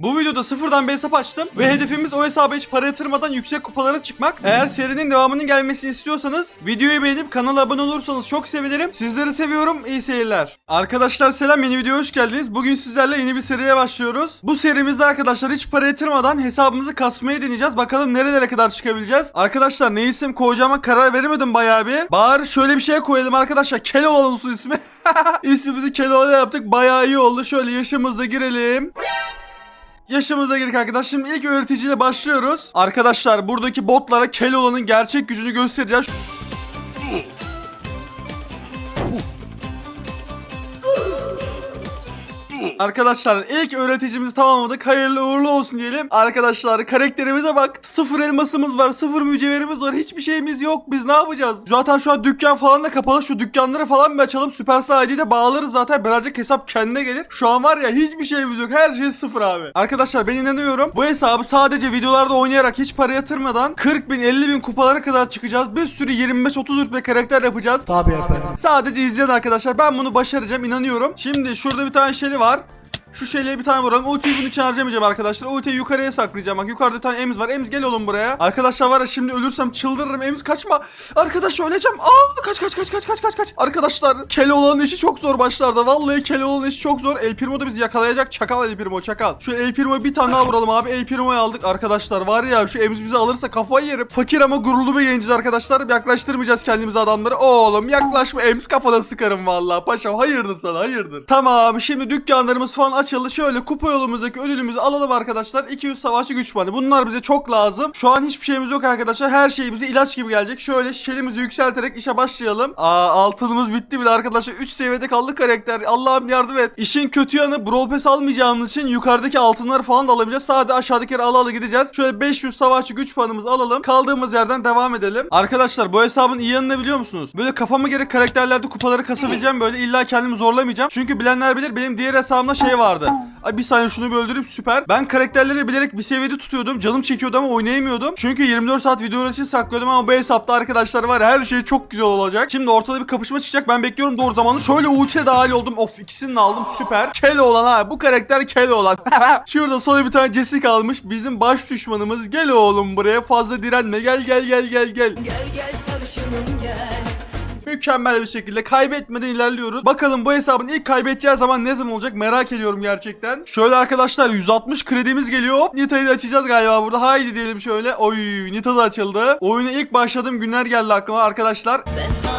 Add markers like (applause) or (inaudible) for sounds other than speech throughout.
Bu videoda sıfırdan bir hesap açtım ve hedefimiz o hesaba hiç para yatırmadan yüksek kupalara çıkmak. Eğer serinin devamının gelmesini istiyorsanız videoyu beğenip kanala abone olursanız çok sevinirim. Sizleri seviyorum. İyi seyirler. Arkadaşlar selam yeni videoya hoş geldiniz. Bugün sizlerle yeni bir seriye başlıyoruz. Bu serimizde arkadaşlar hiç para yatırmadan hesabımızı kasmayı deneyeceğiz. Bakalım nerelere kadar çıkabileceğiz. Arkadaşlar ne isim koyacağıma karar veremedim bayağı bir. Bari şöyle bir şey koyalım arkadaşlar. Keloğlan olsun ismi. (laughs) İsmimizi Keloğlan yaptık. Bayağı iyi oldu. Şöyle yaşımızda girelim. Yaşımıza girdik arkadaşlar. Şimdi ilk öğreticiyle başlıyoruz. Arkadaşlar buradaki botlara Keloğlan'ın gerçek gücünü göstereceğiz. Arkadaşlar ilk öğreticimizi tamamladık. Hayırlı uğurlu olsun diyelim. Arkadaşlar karakterimize bak. Sıfır elmasımız var. Sıfır mücevherimiz var. Hiçbir şeyimiz yok. Biz ne yapacağız? Zaten şu an dükkan falan da kapalı. Şu dükkanları falan bir açalım. Süper ID'yi de bağlarız zaten. Birazcık hesap kendine gelir. Şu an var ya hiçbir şeyimiz yok. Her şey sıfır abi. Arkadaşlar ben inanıyorum. Bu hesabı sadece videolarda oynayarak hiç para yatırmadan 40 bin 50 bin kupalara kadar çıkacağız. Bir sürü 25-30 rütbe karakter yapacağız. Tabii efendim. Sadece izleyen arkadaşlar ben bunu başaracağım inanıyorum. Şimdi şurada bir tane şeyli var. Şu şeyle bir tane vuralım. Ultiyi bunun için harcamayacağım arkadaşlar. Ultiyi yukarıya saklayacağım. Bak yukarıda bir tane Emiz var. Emiz gel oğlum buraya. Arkadaşlar var ya şimdi ölürsem çıldırırım. Emiz kaçma. Arkadaş öleceğim. Aa kaç kaç kaç kaç kaç kaç kaç. Arkadaşlar Keloğlan'ın işi çok zor başlarda. Vallahi Keloğlan'ın işi çok zor. El Primo da bizi yakalayacak. Çakal El Primo çakal. Şu El Primo'ya bir tane daha vuralım abi. El Primo'yu aldık arkadaşlar. Var ya şu Emiz bizi alırsa kafayı yerim. Fakir ama gururlu bir genciz arkadaşlar. Yaklaştırmayacağız kendimize adamları. Oğlum yaklaşma Emiz kafana sıkarım vallahi. Paşam hayırdır sana hayırdır. Tamam şimdi dükkanlarımız falan açıldı. Şöyle kupa yolumuzdaki ödülümüzü alalım arkadaşlar. 200 savaşçı güç bandı. Bunlar bize çok lazım. Şu an hiçbir şeyimiz yok arkadaşlar. Her şey bize ilaç gibi gelecek. Şöyle şişelimizi yükselterek işe başlayalım. Aa altınımız bitti bile arkadaşlar. 3 seviyede kaldı karakter. Allah'ım yardım et. İşin kötü yanı Brawl Pass almayacağımız için yukarıdaki altınları falan da alamayacağız. Sadece aşağıdakileri ala ala gideceğiz. Şöyle 500 savaşçı güç puanımızı alalım. Kaldığımız yerden devam edelim. Arkadaşlar bu hesabın iyi yanı ne biliyor musunuz? Böyle kafama göre karakterlerde kupaları kasabileceğim böyle. illa kendimi zorlamayacağım. Çünkü bilenler bilir benim diğer hesabımda şey vardı. Ay bir saniye şunu bir öldüreyim süper. Ben karakterleri bilerek bir seviyede tutuyordum. Canım çekiyordu ama oynayamıyordum. Çünkü 24 saat video için saklıyordum ama bu hesapta arkadaşlar var her şey çok güzel olacak. Şimdi ortada bir kapışma çıkacak. Ben bekliyorum doğru zamanı. Şöyle ultiye dahil oldum. Of ikisini de aldım süper. Kel olan ha. Bu karakter kel olan. (laughs) Şurada sonra bir tane Jessica kalmış. Bizim baş düşmanımız. Gel oğlum buraya fazla direnme. Gel gel gel gel gel. Gel gel sarışınım gel. Mükemmel bir şekilde kaybetmeden ilerliyoruz. Bakalım bu hesabın ilk kaybedeceği zaman ne zaman olacak merak ediyorum gerçekten. Şöyle arkadaşlar 160 kredimiz geliyor. Hop Nita'yı da açacağız galiba burada. Haydi diyelim şöyle. Oy Nita da açıldı. Oyuna ilk başladığım günler geldi aklıma arkadaşlar. Ben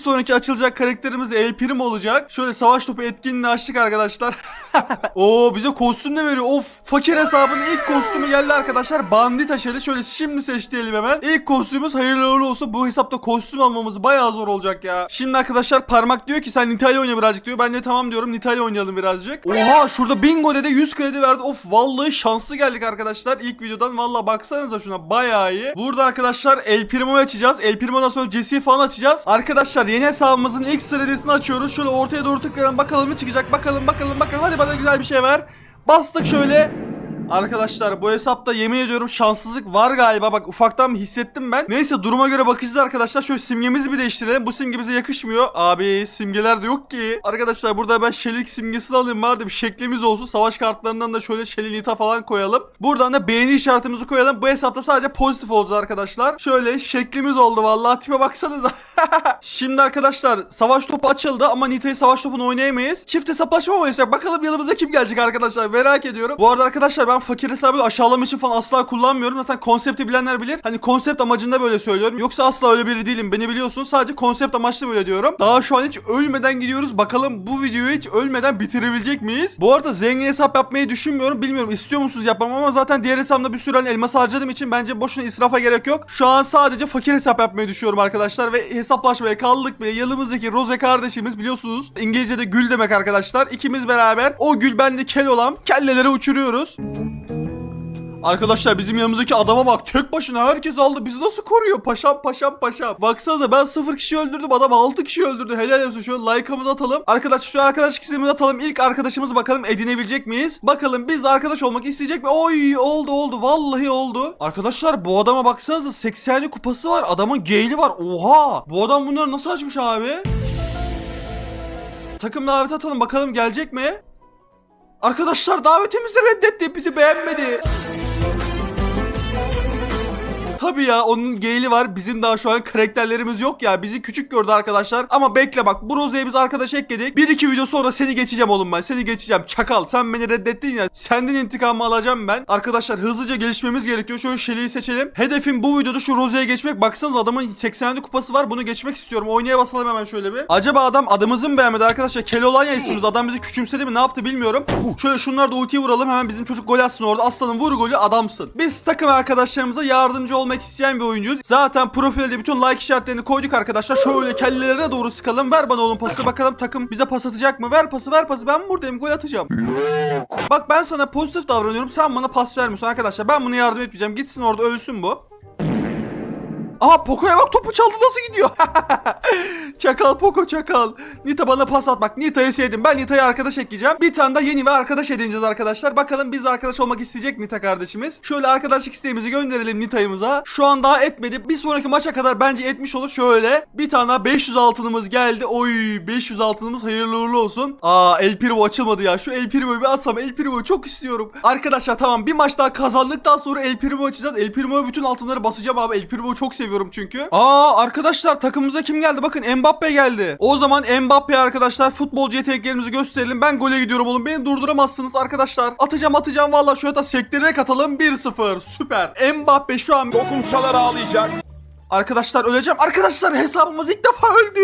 sonraki açılacak karakterimiz El Primo olacak. Şöyle savaş topu etkinliğini açtık arkadaşlar. (laughs) Oo bize kostüm de veriyor. Of fakir hesabının ilk kostümü geldi arkadaşlar. Bandit aşırı. Şöyle şimdi seçtirelim hemen. İlk kostümümüz hayırlı uğurlu olsun. Bu hesapta kostüm almamız bayağı zor olacak ya. Şimdi arkadaşlar parmak diyor ki sen Nita'yla oyna birazcık diyor. Ben de tamam diyorum Nita'yla oynayalım birazcık. Oha şurada bingo dedi 100 kredi verdi. Of vallahi şanslı geldik arkadaşlar. İlk videodan vallahi baksanıza şuna bayağı iyi. Burada arkadaşlar El Primo'yu açacağız. El Primo'dan sonra Jesse'yi falan açacağız. Arkadaşlar yeni hesabımızın ilk sıradesini açıyoruz. Şöyle ortaya doğru tıklayalım bakalım ne çıkacak. Bakalım bakalım bakalım. Hadi bana güzel bir şey ver. Bastık şöyle. Arkadaşlar bu hesapta yemin ediyorum şanssızlık var galiba. Bak ufaktan hissettim ben. Neyse duruma göre bakacağız arkadaşlar. Şöyle simgemizi bir değiştirelim. Bu simge bize yakışmıyor. Abi simgeler de yok ki. Arkadaşlar burada ben şelik simgesini alayım. Vardı bir şeklimiz olsun. Savaş kartlarından da şöyle şelinita falan koyalım. Buradan da beğeni işaretimizi koyalım. Bu hesapta sadece pozitif olacağız arkadaşlar. Şöyle şeklimiz oldu vallahi. Tipe baksanıza. (laughs) Şimdi arkadaşlar savaş topu açıldı ama Nita'yı savaş topunu oynayamayız. Çift hesaplaşma mı oynasak? Bakalım yanımıza kim gelecek arkadaşlar merak ediyorum. Bu arada arkadaşlar ben fakir hesabı aşağılama için falan asla kullanmıyorum. Zaten konsepti bilenler bilir. Hani konsept amacında böyle söylüyorum. Yoksa asla öyle biri değilim. Beni biliyorsun. Sadece konsept amaçlı böyle diyorum. Daha şu an hiç ölmeden gidiyoruz. Bakalım bu videoyu hiç ölmeden bitirebilecek miyiz? Bu arada zengin hesap yapmayı düşünmüyorum. Bilmiyorum istiyor musunuz yapmam ama zaten diğer hesabımda bir sürü hani elmas harcadığım için bence boşuna israfa gerek yok. Şu an sadece fakir hesap yapmayı düşünüyorum arkadaşlar ve hesaplaşmaya kaldık bile. Yanımızdaki Rose kardeşimiz biliyorsunuz İngilizce'de gül demek arkadaşlar. İkimiz beraber o gül bende kel olan kelleleri uçuruyoruz. Arkadaşlar bizim yanımızdaki adama bak. Tek başına herkes aldı. Bizi nasıl koruyor? Paşam paşam paşam. Baksanıza ben 0 kişi öldürdüm. Adam 6 kişi öldürdü. Helal olsun. Şöyle like'ımızı atalım. Arkadaşlar şu arkadaş ikisimizi atalım. İlk arkadaşımızı bakalım edinebilecek miyiz? Bakalım biz arkadaş olmak isteyecek mi? Oy oldu oldu. Vallahi oldu. Arkadaşlar bu adama baksanıza 80 kupası var. Adamın geyli var. Oha! Bu adam bunları nasıl açmış abi? Takım davet atalım. Bakalım gelecek mi Arkadaşlar davetimizi reddetti. Bizi beğenmedi. Tabii ya onun geyli var. Bizim daha şu an karakterlerimiz yok ya. Bizi küçük gördü arkadaşlar. Ama bekle bak. Bu Rose'ye biz arkadaş ekledik. Bir iki video sonra seni geçeceğim oğlum ben. Seni geçeceğim. Çakal. Sen beni reddettin ya. Senden intikamı alacağım ben. Arkadaşlar hızlıca gelişmemiz gerekiyor. Şöyle Shelly'yi seçelim. Hedefim bu videoda şu Rose'ye geçmek. Baksanız adamın 80'li kupası var. Bunu geçmek istiyorum. Oynaya basalım hemen şöyle bir. Acaba adam adımızı mı beğenmedi arkadaşlar? Keloğlan ismimiz. Adam bizi küçümsedi mi? Ne yaptı bilmiyorum. Şöyle şunları da ultiye vuralım. Hemen bizim çocuk gol atsın orada. Aslanım vur golü adamsın. Biz takım arkadaşlarımıza yardımcı olmak isteyen bir oyuncuyuz. Zaten profilde bütün like işaretlerini koyduk arkadaşlar. Şöyle kellelerine doğru sıkalım. Ver bana oğlum pası. Bakalım takım bize pas atacak mı? Ver pası ver pası. Ben buradayım. Gol atacağım. Bak ben sana pozitif davranıyorum. Sen bana pas vermiyorsun arkadaşlar. Ben buna yardım etmeyeceğim. Gitsin orada ölsün bu. Aha Poco'ya bak topu çaldı nasıl gidiyor? (laughs) çakal Poco çakal. Nita bana pas at bak. Nita'yı sevdim. Ben Nita'yı arkadaş ekleyeceğim. Bir tane de yeni ve arkadaş edineceğiz arkadaşlar. Bakalım biz arkadaş olmak isteyecek Nita kardeşimiz. Şöyle arkadaşlık isteğimizi gönderelim Nita'yımıza. Şu an daha etmedi. Bir sonraki maça kadar bence etmiş olur. Şöyle bir tane daha 500 altınımız geldi. Oy 500 altınımız hayırlı uğurlu olsun. Aa El Primo açılmadı ya. Şu El Primo'yu bir atsam El Primo'yu çok istiyorum. Arkadaşlar tamam bir maç daha kazandıktan sonra El Primo açacağız. El Primo'ya bütün altınları basacağım abi. El Primo'yu çok seviyorum çünkü. Aa arkadaşlar takımımıza kim geldi? Bakın Mbappe geldi. O zaman Mbappe arkadaşlar futbolcu yeteneklerimizi gösterelim. Ben gole gidiyorum oğlum. Beni durduramazsınız arkadaşlar. Atacağım atacağım valla. Şöyle da sektirerek atalım. 1-0. Süper. Mbappe şu an Dokunsalar ağlayacak. Arkadaşlar öleceğim. Arkadaşlar hesabımız ilk defa öldü.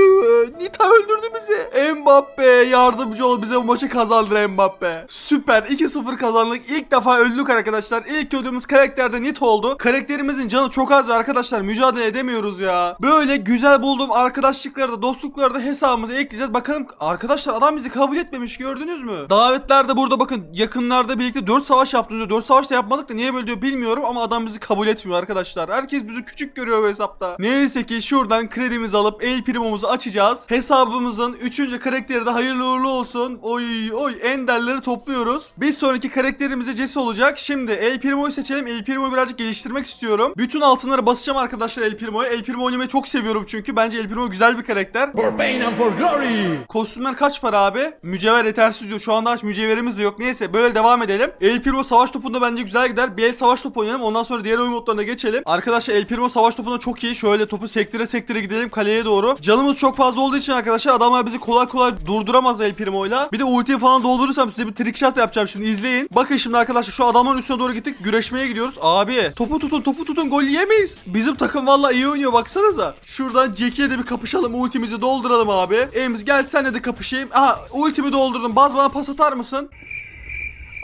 Nita öldürdü bizi. Mbappe yardımcı ol bize bu maçı kazandır Mbappe. Süper 2-0 kazandık. İlk defa öldük arkadaşlar. İlk öldüğümüz karakter de Nita oldu. Karakterimizin canı çok az arkadaşlar. Mücadele edemiyoruz ya. Böyle güzel bulduğum arkadaşlıkları da dostlukları da hesabımıza ekleyeceğiz. Bakalım arkadaşlar adam bizi kabul etmemiş gördünüz mü? Davetlerde burada bakın yakınlarda birlikte 4 savaş yaptınız. 4 savaş da yapmadık da niye böyle diyor bilmiyorum ama adam bizi kabul etmiyor arkadaşlar. Herkes bizi küçük görüyor bu hesapta. Neyse ki şuradan kredimizi alıp El Primo'muzu açacağız. Hesabımızın 3. karakteri de hayırlı uğurlu olsun. Oy oy enderleri topluyoruz. Bir sonraki karakterimiz de Jesse olacak. Şimdi El Primo'yu seçelim. El Primo'yu birazcık geliştirmek istiyorum. Bütün altınları basacağım arkadaşlar El Primo'ya. El Primo oynamayı çok seviyorum çünkü. Bence El Primo güzel bir karakter. For pain and for glory. Kostümler kaç para abi? Mücevher yetersiz diyor. Şu anda hiç mücevherimiz de yok. Neyse böyle devam edelim. El Primo savaş topunda bence güzel gider. Bir el savaş topu oynayalım. Ondan sonra diğer oyun modlarına geçelim. Arkadaşlar El Primo savaş topunda çok iyi. Şöyle topu sektire sektire gidelim kaleye doğru. Canımız çok fazla olduğu için arkadaşlar adamlar bizi kolay kolay durduramaz El Primo'yla. Bir de ultiyi falan doldurursam size bir trick shot yapacağım şimdi izleyin. Bakın şimdi arkadaşlar şu adamın üstüne doğru gittik. Güreşmeye gidiyoruz. Abi topu tutun topu tutun gol yemeyiz. Bizim takım valla iyi oynuyor baksanıza. Şuradan Jackie'ye de bir kapışalım. Ultimizi dolduralım abi. Emiz gel senle de kapışayım. Aha ultimi doldurdum. Baz bana pas atar mısın?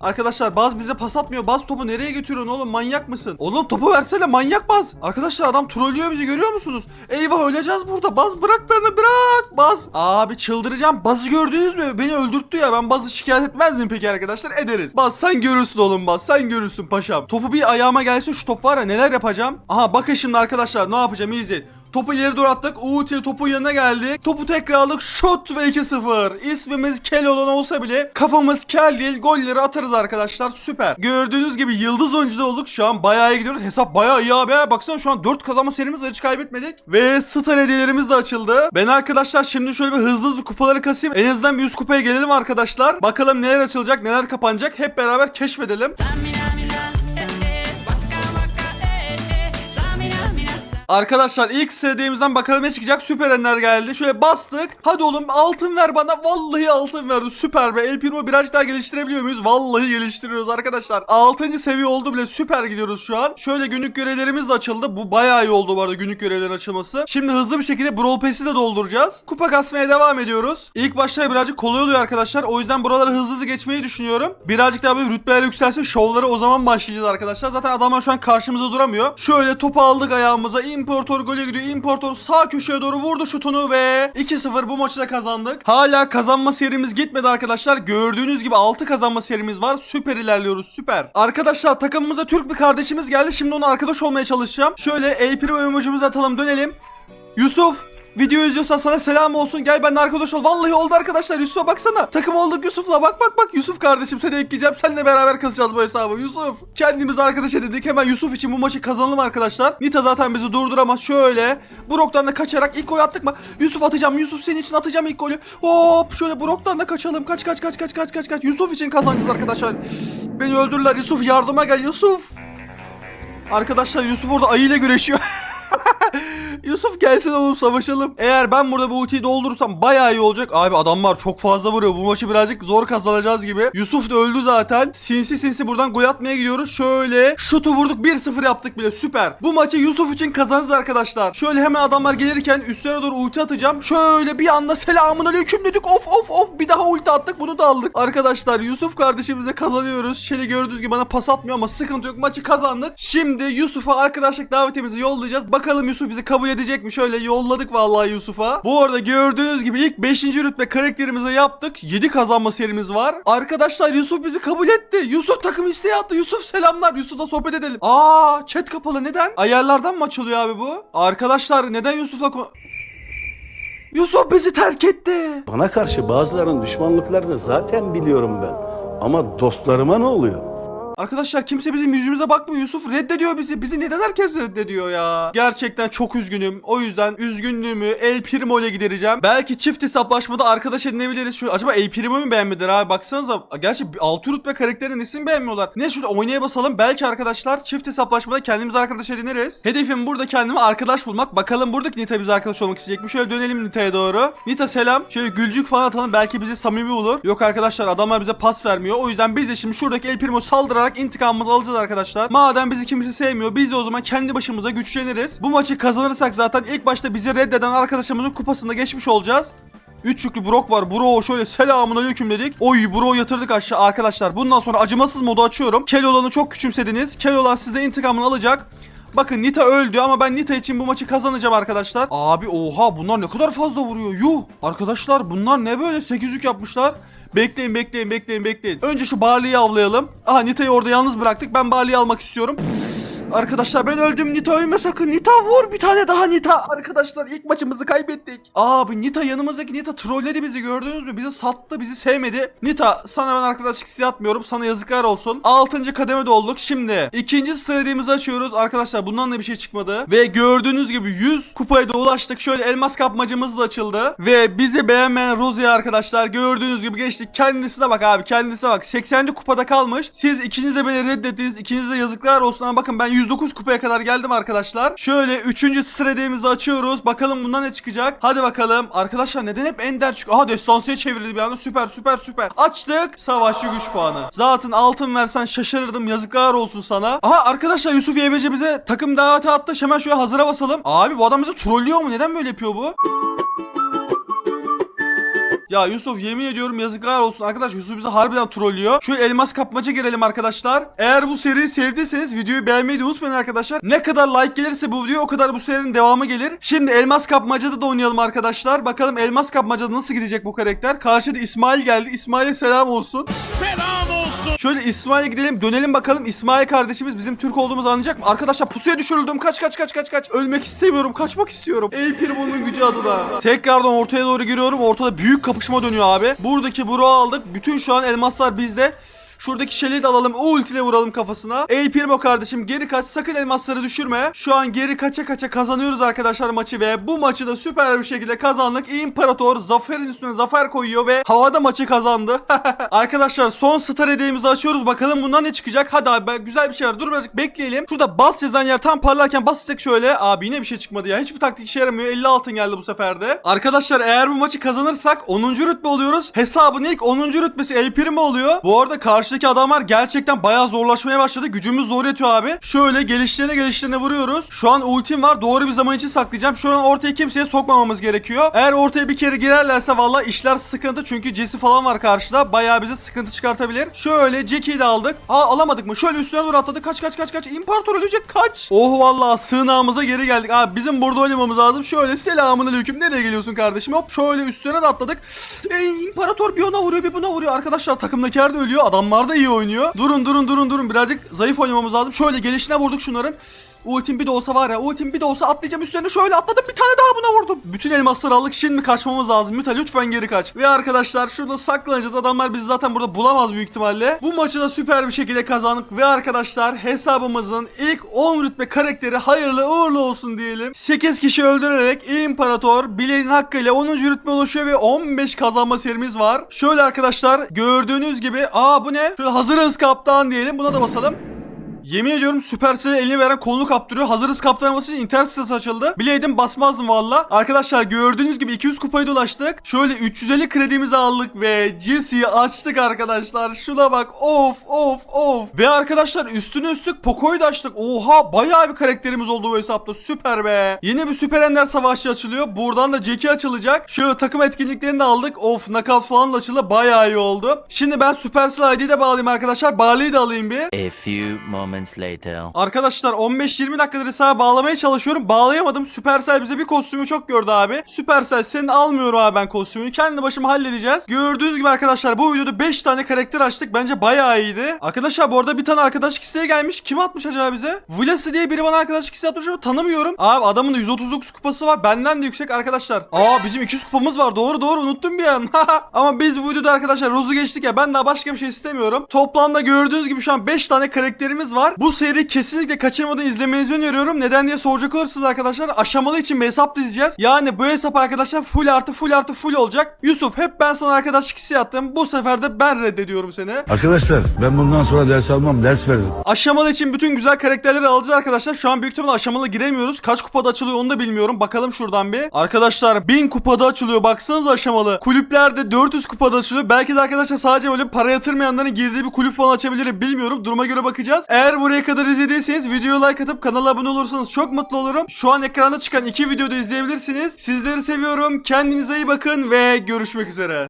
Arkadaşlar Baz bize pas atmıyor. Baz topu nereye götürüyorsun oğlum? Manyak mısın? Oğlum topu versene manyak Baz. Arkadaşlar adam trollüyor bizi görüyor musunuz? Eyvah öleceğiz burada. Baz bırak beni bırak. Baz. Abi çıldıracağım. Baz'ı gördünüz mü? Beni öldürttü ya. Ben Baz'ı şikayet etmez miyim peki arkadaşlar? Ederiz. Baz sen görürsün oğlum Baz. Sen görürsün paşam. Topu bir ayağıma gelsin şu top var ya neler yapacağım? Aha bakın şimdi arkadaşlar ne yapacağım izleyin. Topu ileri doğru attık. Uğur'ya topu yanına geldik. Topu tekrar aldık. Şut ve 2-0. İsmimiz Kel olan olsa bile kafamız kel değil. Golleri atarız arkadaşlar. Süper. Gördüğünüz gibi yıldız oyuncuda olduk. Şu an bayağı iyi gidiyoruz. Hesap bayağı iyi abi. Baksana şu an 4 kazanma serimiz var. Hiç kaybetmedik. Ve star hediyelerimiz de açıldı. Ben arkadaşlar şimdi şöyle bir hızlı hızlı kupaları kasayım. En azından bir 100 kupaya gelelim arkadaşlar. Bakalım neler açılacak, neler kapanacak. Hep beraber keşfedelim. Arkadaşlar ilk sevdiğimizden bakalım ne çıkacak. Süper enler geldi. Şöyle bastık. Hadi oğlum altın ver bana. Vallahi altın verdi. Süper be. El Primo birazcık daha geliştirebiliyor muyuz? Vallahi geliştiriyoruz arkadaşlar. 6. seviye oldu bile. Süper gidiyoruz şu an. Şöyle günlük görevlerimiz de açıldı. Bu bayağı iyi oldu bu arada günlük görevlerin açılması. Şimdi hızlı bir şekilde Brawl Pass'i de dolduracağız. Kupa kasmaya devam ediyoruz. İlk başta birazcık kolay oluyor arkadaşlar. O yüzden buraları hızlı hızlı geçmeyi düşünüyorum. Birazcık daha böyle rütbeler yükselsin. Şovları o zaman başlayacağız arkadaşlar. Zaten adamlar şu an karşımıza duramıyor. Şöyle topu aldık ayağımıza. İmparator gole gidiyor. İmparator sağ köşeye doğru vurdu şutunu ve 2-0 bu maçı da kazandık. Hala kazanma serimiz gitmedi arkadaşlar. Gördüğünüz gibi 6 kazanma serimiz var. Süper ilerliyoruz. Süper. Arkadaşlar takımımıza Türk bir kardeşimiz geldi. Şimdi ona arkadaş olmaya çalışacağım. Şöyle El Primo emojimizi atalım dönelim. Yusuf Video izliyorsan sana selam olsun. Gel benimle arkadaş ol. Vallahi oldu arkadaşlar. Yusuf'a baksana. Takım olduk Yusuf'la. Bak bak bak. Yusuf kardeşim seni ekleyeceğim. Seninle beraber kazacağız bu hesabı. Yusuf. Kendimiz arkadaş edindik. Hemen Yusuf için bu maçı kazanalım arkadaşlar. Nita zaten bizi durduramaz. Şöyle. Brok'tan da kaçarak ilk gol attık mı? Yusuf atacağım. Yusuf senin için atacağım ilk golü. Hop şöyle Brok'tan da kaçalım. Kaç kaç kaç kaç kaç kaç kaç. Yusuf için kazanacağız arkadaşlar. Beni öldürdüler. Yusuf yardıma gel Yusuf. Arkadaşlar Yusuf orada ayıyla güreşiyor. (laughs) Yusuf gelsin oğlum savaşalım. Eğer ben burada bu ultiyi doldurursam bayağı iyi olacak. Abi adamlar çok fazla vuruyor. Bu maçı birazcık zor kazanacağız gibi. Yusuf da öldü zaten. Sinsi sinsi buradan gol atmaya gidiyoruz. Şöyle şutu vurduk 1-0 yaptık bile süper. Bu maçı Yusuf için kazanacağız arkadaşlar. Şöyle hemen adamlar gelirken üstlerine doğru ulti atacağım. Şöyle bir anda selamun aleyküm dedik. Of of of bir daha ulti attık bunu da aldık. Arkadaşlar Yusuf kardeşimize kazanıyoruz. Şeli gördüğünüz gibi bana pas atmıyor ama sıkıntı yok. Maçı kazandık. Şimdi Yusuf'a arkadaşlık davetimizi yollayacağız. Bakalım Yusuf bizi kabul edecek mi? Şöyle yolladık vallahi Yusuf'a. Bu arada gördüğünüz gibi ilk 5. rütbe karakterimizi yaptık. 7 kazanma serimiz var. Arkadaşlar Yusuf bizi kabul etti. Yusuf takım isteği attı. Yusuf selamlar. Yusuf'la sohbet edelim. Aa chat kapalı neden? Ayarlardan mı açılıyor abi bu? Arkadaşlar neden Yusuf'la Yusuf bizi terk etti. Bana karşı bazılarının düşmanlıklarını zaten biliyorum ben. Ama dostlarıma ne oluyor? Arkadaşlar kimse bizim yüzümüze bakmıyor. Yusuf reddediyor bizi. Bizi neden herkes reddediyor ya? Gerçekten çok üzgünüm. O yüzden üzgünlüğümü El Primo ile gidereceğim. Belki çift hesaplaşmada arkadaş edinebiliriz. Şu acaba El Primo mu beğenmediler abi? Baksanıza. Gerçi 6 rütbe karakterin nesini beğenmiyorlar. Ne şurada oynaya basalım. Belki arkadaşlar çift hesaplaşmada kendimize arkadaş ediniriz. Hedefim burada kendime arkadaş bulmak. Bakalım buradaki Nita bize arkadaş olmak isteyecek mi? Şöyle dönelim Nita'ya doğru. Nita selam. Şöyle gülcük falan atalım. Belki bizi samimi bulur. Yok arkadaşlar adamlar bize pas vermiyor. O yüzden biz de şimdi şuradaki El Primo saldırarak intikamımızı alacağız arkadaşlar. Madem bizi kimse sevmiyor biz de o zaman kendi başımıza güçleniriz. Bu maçı kazanırsak zaten ilk başta bizi reddeden arkadaşımızın kupasında geçmiş olacağız. Üç yüklü Brok var. Bro şöyle selamun aleyküm dedik. Oy Bro yatırdık aşağı arkadaşlar. Bundan sonra acımasız modu açıyorum. Keloğlan'ı çok küçümsediniz. Keloğlan size intikamını alacak. Bakın Nita öldü ama ben Nita için bu maçı kazanacağım arkadaşlar. Abi oha bunlar ne kadar fazla vuruyor. Yuh. Arkadaşlar bunlar ne böyle 800 yapmışlar. Bekleyin bekleyin bekleyin bekleyin. Önce şu Barley'i avlayalım. Aha Nita'yı orada yalnız bıraktık. Ben Barley'i almak istiyorum. Arkadaşlar ben öldüm. Nita ölme sakın. Nita vur bir tane daha Nita. Arkadaşlar ilk maçımızı kaybettik. Abi Nita yanımızdaki Nita trolledi bizi gördünüz mü? Bizi sattı bizi sevmedi. Nita sana ben arkadaşlık size atmıyorum. Sana yazıklar olsun. 6. kademede olduk şimdi ikinci sıradığımızı açıyoruz. Arkadaşlar bundan da bir şey çıkmadı. Ve gördüğünüz gibi 100 kupaya da ulaştık. Şöyle elmas kapmacımız da açıldı. Ve bizi beğenmeyen Rosie arkadaşlar gördüğünüz gibi geçtik Kendisine bak abi kendisine bak. 80. kupada kalmış. Siz ikiniz de beni reddettiniz ikinize yazıklar olsun. Ama bakın ben 109 kupaya kadar geldim arkadaşlar. Şöyle 3. sıradığımızı açıyoruz. Bakalım bundan ne çıkacak? Hadi bakalım. Arkadaşlar neden hep ender çıkıyor? Aha destansıya çevrildi bir anda. Süper süper süper. Açtık. Savaşçı güç puanı. Zaten altın versen şaşırırdım. Yazıklar olsun sana. Aha arkadaşlar Yusuf YBC bize takım daveti attı. Hemen şöyle hazıra basalım. Abi bu adam bizi trollüyor mu? Neden böyle yapıyor bu? Ya Yusuf yemin ediyorum yazıklar olsun arkadaş Yusuf bizi harbiden trollüyor. Şu elmas kapmaca girelim arkadaşlar. Eğer bu seriyi sevdiyseniz videoyu beğenmeyi de unutmayın arkadaşlar. Ne kadar like gelirse bu video o kadar bu serinin devamı gelir. Şimdi elmas kapmacada da oynayalım arkadaşlar. Bakalım elmas kapmacada nasıl gidecek bu karakter. Karşıda İsmail geldi. İsmail'e selam olsun. Selam olsun. Şöyle İsmail'e gidelim dönelim bakalım İsmail kardeşimiz bizim Türk olduğumuzu anlayacak mı? Arkadaşlar pusuya düşürüldüm kaç kaç kaç kaç kaç Ölmek istemiyorum kaçmak istiyorum Ey Primo'nun gücü adına Tekrardan ortaya doğru giriyorum ortada büyük kapışma dönüyor abi. Buradaki bro aldık. Bütün şu an elmaslar bizde Şuradaki şeli de alalım. O ultiyle vuralım kafasına. Ey Primo kardeşim geri kaç. Sakın elmasları düşürme. Şu an geri kaça kaça kazanıyoruz arkadaşlar maçı ve bu maçı da süper bir şekilde kazandık. İmparator zaferin üstüne zafer koyuyor ve havada maçı kazandı. (laughs) arkadaşlar son star hediyemizi açıyoruz. Bakalım bundan ne çıkacak. Hadi abi güzel bir şey var. Dur birazcık bekleyelim. Şurada bas yazan yer tam parlarken bastık şöyle. Abi yine bir şey çıkmadı ya. Hiçbir taktik işe yaramıyor. 50 altın geldi bu seferde. Arkadaşlar eğer bu maçı kazanırsak 10. rütbe oluyoruz. Hesabın ilk 10. rütbesi El Primo oluyor. Bu arada karşıdaki adamlar gerçekten bayağı zorlaşmaya başladı. Gücümüz zor yetiyor abi. Şöyle gelişlerine gelişlerine vuruyoruz. Şu an ultim var. Doğru bir zaman için saklayacağım. Şu an ortaya kimseye sokmamamız gerekiyor. Eğer ortaya bir kere girerlerse valla işler sıkıntı. Çünkü Jesse falan var karşıda. Bayağı bize sıkıntı çıkartabilir. Şöyle Jackie'yi de aldık. Aa alamadık mı? Şöyle üstüne doğru atladı. Kaç kaç kaç kaç. İmparator ölecek kaç. Oh valla sığınağımıza geri geldik. Abi bizim burada oynamamız lazım. Şöyle selamun aleyküm. Nereye geliyorsun kardeşim? Hop şöyle üstüne de atladık. Ey imparator bir ona vuruyor bir buna vuruyor. Arkadaşlar takımdakiler de ölüyor. Adamlar da iyi oynuyor. Durun durun durun durun. Birazcık zayıf oynamamız lazım. Şöyle gelişine vurduk şunların. Ultim bir de olsa var ya ultim bir de olsa atlayacağım üstlerine şöyle atladım bir tane daha buna vurdum. Bütün elmasları aldık şimdi kaçmamız lazım. Müta lütfen geri kaç. Ve arkadaşlar şurada saklanacağız. Adamlar bizi zaten burada bulamaz büyük ihtimalle. Bu maçı da süper bir şekilde kazandık. Ve arkadaşlar hesabımızın ilk 10 rütbe karakteri hayırlı uğurlu olsun diyelim. 8 kişi öldürerek İmparator bileğin hakkıyla 10. rütbe ulaşıyor ve 15 kazanma serimiz var. Şöyle arkadaşlar gördüğünüz gibi aa bu ne? Şöyle hazırız kaptan diyelim. Buna da basalım. Yemin ediyorum Supercell'e elini veren kolunu kaptırıyor. Hazırız kaptanması için internet sitesi açıldı. Bileydim basmazdım valla. Arkadaşlar gördüğünüz gibi 200 kupayı dolaştık. Şöyle 350 kredimizi aldık ve GC'yi açtık arkadaşlar. Şuna bak of of of. Ve arkadaşlar üstüne üstlük Poco'yu da açtık. Oha bayağı bir karakterimiz oldu bu hesapta. Süper be. Yeni bir Süper Ender Savaşçı açılıyor. Buradan da Jackie açılacak. Şöyle takım etkinliklerini de aldık. Of knockout falan da açıldı. Bayağı iyi oldu. Şimdi ben Supercell ID'yi de bağlayayım arkadaşlar. Barley'i de alayım bir. A few moments later. Arkadaşlar 15-20 dakikadır hesaba bağlamaya çalışıyorum. Bağlayamadım. Supercell bize bir kostümü çok gördü abi. Supercell senin almıyorum abi ben kostümünü. Kendi başıma halledeceğiz. Gördüğünüz gibi arkadaşlar bu videoda 5 tane karakter açtık. Bence bayağı iyiydi. Arkadaşlar bu arada bir tane arkadaşlık isteği gelmiş. Kim atmış acaba bize? Vlasi diye biri bana arkadaşlık isteği atmış ama tanımıyorum. Abi adamın da 139 kupası var. Benden de yüksek arkadaşlar. Aa bizim 200 kupamız var. Doğru doğru unuttum bir an. (laughs) ama biz bu videoda arkadaşlar Rose'u geçtik ya. Ben daha başka bir şey istemiyorum. Toplamda gördüğünüz gibi şu an 5 tane karakterimiz var. Bu seri kesinlikle kaçırmadan izlemenizi öneriyorum. Neden diye soracak olursanız arkadaşlar aşamalı için bir hesap dizeceğiz. Yani bu hesap arkadaşlar full artı full artı full olacak. Yusuf hep ben sana arkadaşlık isteği attım. Bu sefer de ben reddediyorum seni. Arkadaşlar ben bundan sonra ders almam, ders veririm. Aşamalı için bütün güzel karakterleri alacağız arkadaşlar. Şu an büyük ihtimalle aşamalı giremiyoruz. Kaç kupada açılıyor onu da bilmiyorum. Bakalım şuradan bir. Arkadaşlar 1000 kupada açılıyor. Baksanıza aşamalı. Kulüplerde 400 kupada açılıyor. Belki de arkadaşlar sadece böyle para yatırmayanların girdiği bir kulüp falan açabilirim. Bilmiyorum. Duruma göre bakacağız. Eğer buraya kadar izlediyseniz videoya like atıp kanala abone olursanız çok mutlu olurum. Şu an ekranda çıkan iki videoda izleyebilirsiniz. Sizleri seviyorum. Kendinize iyi bakın ve görüşmek üzere.